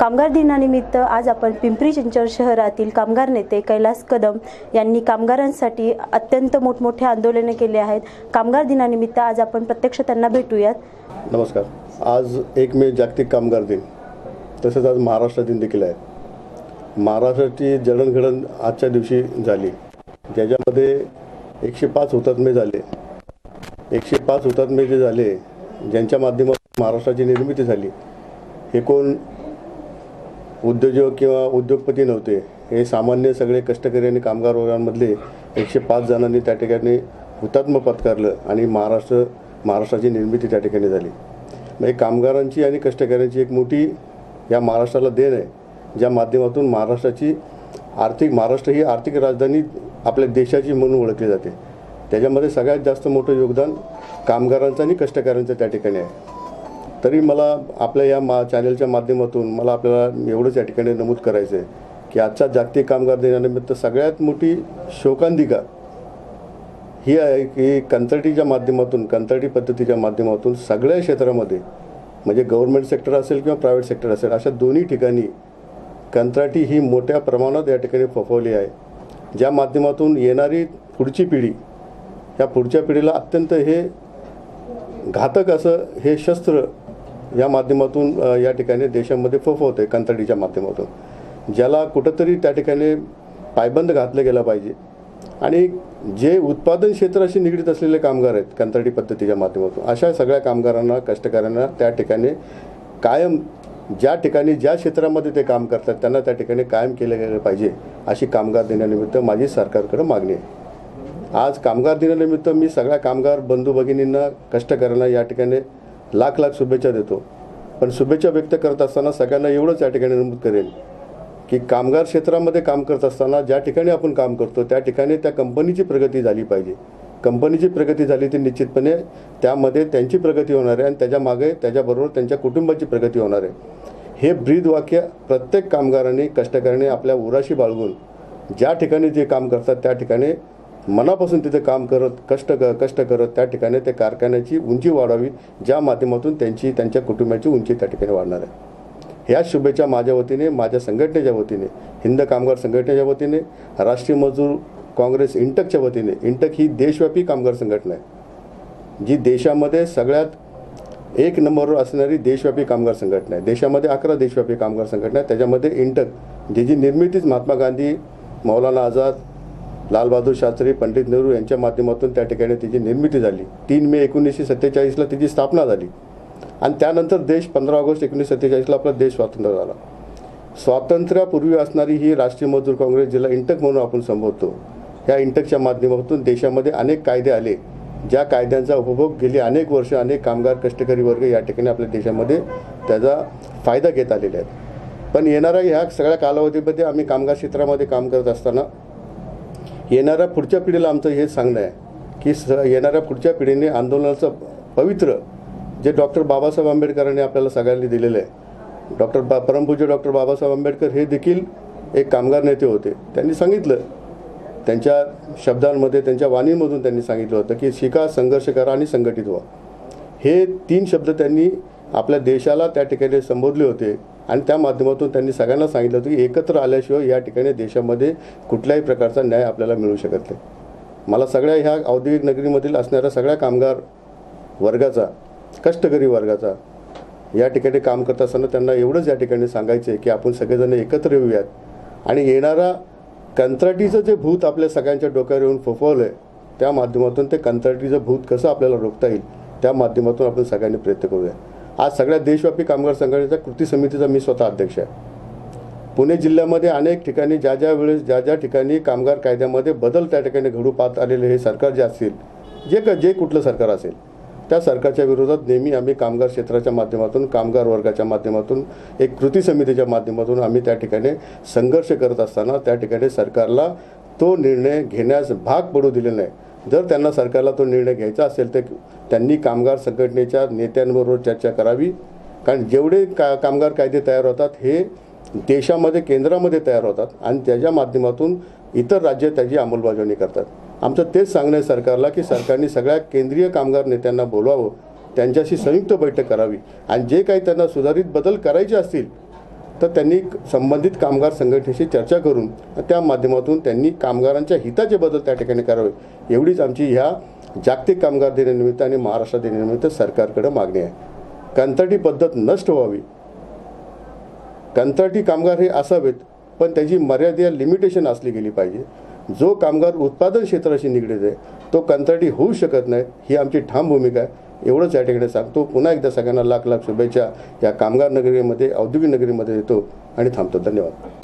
कामगार दिनानिमित्त आज आपण पिंपरी चिंचवड शहरातील कामगार नेते कैलास कदम यांनी कामगारांसाठी अत्यंत मोठमोठे आंदोलने केले आहेत. कामगार दिनानिमित्त आज आपण प्रत्यक्ष त्यांना भेटूयात. नमस्कार. आज एक मे जागतिक कामगार दिन तसेच आज महाराष्ट्र दिन देखील आहे. महाराष्ट्राची जडणघडण आजच्या दिवशी झाली. ज्याच्यामध्ये एकशे पाच हुतात्मे झाले. एकशे पाच हुतात्मे जे झाले ज्यांच्या माध्यमातून महाराष्ट्राची निर्मिती झाली हे कोण उद्योजक किंवा उद्योगपती नव्हते. हे सामान्य सगळे कष्टकरी आणि कामगार वर्गांमधले एकशे पाच जणांनी त्या ठिकाणी हुतात्म पत्कारलं आणि महाराष्ट्र महाराष्ट्राची निर्मिती त्या ठिकाणी झाली. म्हणजे कामगारांची आणि कष्टकऱ्यांची एक मोठी या महाराष्ट्राला देण आहे ज्या माध्यमातून महाराष्ट्राची आर्थिक महाराष्ट्र ही आर्थिक राजधानी आपल्या देशाची म्हणून ओळखली जाते. त्याच्यामध्ये सगळ्यात जास्त मोठं योगदान कामगारांचं आणि कष्टकऱ्यांचं त्या ठिकाणी आहे. तरी मला आपल्या या मा चॅनलच्या माध्यमातून मला आपल्याला एवढंच या ठिकाणी नमूद करायचं आहे की आजच्या जागतिक कामगार दिनानिमित्त सगळ्यात मोठी शोकांतिका ही आहे की कंत्राटीच्या माध्यमातून कंत्राटी पद्धतीच्या माध्यमातून सगळ्या क्षेत्रामध्ये म्हणजे गव्हर्नमेंट सेक्टर असेल किंवा प्रायव्हेट सेक्टर असेल अशा दोन्ही ठिकाणी कंत्राटी ही मोठ्या प्रमाणात या ठिकाणी फोफवली आहे. ज्या माध्यमातून येणारी पुढची पिढी ह्या पुढच्या पिढीला अत्यंत हे घातक असं हे शस्त्र या माध्यमातून या ठिकाणी देशामध्ये फोफवत आहे कंत्राटीच्या माध्यमातून. ज्याला कुठंतरी त्या ठिकाणी पायबंद घातलं गेला पाहिजे. आणि जे उत्पादन क्षेत्राशी निगडीत असलेले कामगार आहेत कंत्राटी पद्धतीच्या माध्यमातून अशा सगळ्या कामगारांना कष्टकऱ्यांना त्या ठिकाणी कायम ज्या ठिकाणी ज्या क्षेत्रामध्ये ते काम करतात त्यांना त्या ठिकाणी कायम केलं गेलं पाहिजे अशी कामगार दिनानिमित्त माझी सरकारकडे मागणी आहे. आज कामगार दिनानिमित्त मी सगळ्या कामगार बंधू भगिनींना कष्टकऱ्यांना या ठिकाणी लाख लाख शुभेच्छा देतो. पण शुभेच्छा व्यक्त करत असताना सगळ्यांना एवढंच या ठिकाणी नमूद करेन की कामगार क्षेत्रामध्ये काम करत असताना ज्या ठिकाणी आपण काम करतो त्या ठिकाणी त्या कंपनीची प्रगती झाली पाहिजे. कंपनीची प्रगती झाली तर निश्चितपणे त्यामध्ये त्यांची प्रगती होणार आहे आणि त्याच्यामागे त्याच्याबरोबर त्यांच्या कुटुंबाची प्रगती होणार आहे. हे ब्रीद वाक्य प्रत्येक कामगारांनी कष्टकऱ्यांनी आपल्या उराशी बाळगून ज्या ठिकाणी जे काम करतात त्या ठिकाणी मनापासून तिथे काम करत कष्ट क कष्ट करत त्या ठिकाणी त्या कारखान्याची उंची वाढावी ज्या माध्यमातून त्यांची त्यांच्या कुटुंबाची उंची त्या ठिकाणी वाढणार आहे. ह्या शुभेच्छा माझ्या वतीने माझ्या संघटनेच्या वतीने हिंद कामगार संघटनेच्या वतीने राष्ट्रीय मजूर काँग्रेस इंटकच्या वतीने इंटक ही देशव्यापी कामगार संघटना आहे जी देशामध्ये सगळ्यात एक नंबरवर असणारी देशव्यापी कामगार संघटना आहे. देशामध्ये अकरा देशव्यापी कामगार संघटना आहे त्याच्यामध्ये इंटक जी जी निर्मितीच महात्मा गांधी मौलाना आझाद लालबहादूर शास्त्री पंडित नेहरू यांच्या माध्यमातून त्या ठिकाणी तिची निर्मिती झाली. तीन मे एकोणीसशे सत्तेचाळीसला तिची स्थापना झाली. आणि त्यानंतर देश पंधरा ऑगस्ट एकोणीसशे सत्तेचाळीसला आपला देश स्वातंत्र्य झाला. स्वातंत्र्यापूर्वी असणारी ही राष्ट्रीय मजदूर काँग्रेस जिला इंटक म्हणून आपण संबोधतो ह्या इंटकच्या माध्यमातून देशामध्ये अनेक कायदे आले. ज्या कायद्यांचा उपभोग गेली अनेक वर्ष अनेक कामगार कष्टकरी वर्ग या ठिकाणी आपल्या देशामध्ये त्याचा फायदा घेत आलेले आहेत. पण येणाऱ्या ह्या सगळ्या कालावधीमध्ये आम्ही कामगार क्षेत्रामध्ये काम करत असताना येणाऱ्या पुढच्या पिढीला आमचं हे सांगणं आहे की स येणाऱ्या पुढच्या पिढीने आंदोलनाचं पवित्र जे डॉक्टर बाबासाहेब आंबेडकरांनी आपल्याला सगळ्यांनी दिलेलं आहे डॉक्टर बा परमपूज्य डॉक्टर बाबासाहेब आंबेडकर हे देखील एक कामगार नेते होते. त्यांनी सांगितलं त्यांच्या शब्दांमध्ये त्यांच्या वाणीमधून त्यांनी सांगितलं होतं की शिका संघर्ष करा आणि संघटित व्हा. हे तीन शब्द त्यांनी आपल्या देशाला त्या ठिकाणी संबोधले होते. आणि त्या माध्यमातून त्यांनी सगळ्यांना सांगितलं होतं की एकत्र आल्याशिवाय या ठिकाणी देशामध्ये कुठल्याही प्रकारचा न्याय आपल्याला मिळू शकत नाही. मला सगळ्या ह्या औद्योगिक नगरीमधील असणाऱ्या सगळ्या कामगार वर्गाचा कष्टकरी वर्गाचा या ठिकाणी काम करत असताना त्यांना एवढंच या ठिकाणी सांगायचं आहे की आपण सगळेजण एकत्र येऊयात. आणि येणारा कंत्राटीचं जे भूत आपल्या सगळ्यांच्या डोक्यावर येऊन फोफवलं आहे त्या माध्यमातून ते कंत्राटीचं भूत कसं आपल्याला रोखता येईल त्या माध्यमातून आपण सगळ्यांनी प्रयत्न करूया आज सगळ्या देशव्यापी कामगार संघटनेच्या कृती समितीचा मी स्वतः अध्यक्ष आहे. पुणे जिल्ह्यामध्ये अनेक ठिकाणी ज्या ज्या वेळेस ज्या ज्या ठिकाणी कामगार कायद्यामध्ये बदल त्या ठिकाणी घडू पाहत आलेले हे सरकार जे असतील जे क जे कुठलं सरकार असेल त्या सरकारच्या विरोधात नेहमी आम्ही कामगार क्षेत्राच्या माध्यमातून कामगार वर्गाच्या माध्यमातून एक कृती समितीच्या माध्यमातून आम्ही त्या ठिकाणी संघर्ष करत असताना त्या ठिकाणी सरकारला तो निर्णय घेण्यास भाग पडू दिले नाही जर त्यांना सरकारला तो निर्णय घ्यायचा असेल तर त्यांनी कामगार संघटनेच्या नेत्यांबरोबर चर्चा करावी. कारण जेवढे का कामगार कायदे तयार होतात हे देशामध्ये केंद्रामध्ये तयार होतात आणि त्याच्या माध्यमातून इतर राज्य त्याची अंमलबजावणी करतात. आमचं तेच सांगणं आहे सरकारला की सरकारने सगळ्या केंद्रीय कामगार नेत्यांना बोलवावं त्यांच्याशी संयुक्त बैठक करावी. आणि जे काही त्यांना सुधारित बदल करायचे असतील तर त्यांनी संबंधित कामगार संघटनेशी चर्चा करून त्या माध्यमातून त्यांनी कामगारांच्या हिताचे बदल त्या ठिकाणी करावे. एवढीच आमची ह्या जागतिक कामगार दिनानिमित्त आणि महाराष्ट्र दिनानिमित्त सरकारकडे मागणी आहे. कंत्राटी पद्धत नष्ट व्हावी. कंत्राटी कामगार हे असावेत पण त्याची मर्यादा लिमिटेशन असली गेली पाहिजे. जो कामगार उत्पादन क्षेत्राशी निगडीत आहे तो कंत्राटी होऊ शकत नाही ही आमची ठाम भूमिका आहे. एवढंच या ठिकाणी सांगतो. पुन्हा एकदा सगळ्यांना लाख लाख शुभेच्छा या कामगार नगरीमध्ये औद्योगिक नगरीमध्ये येतो आणि थांबतो. धन्यवाद.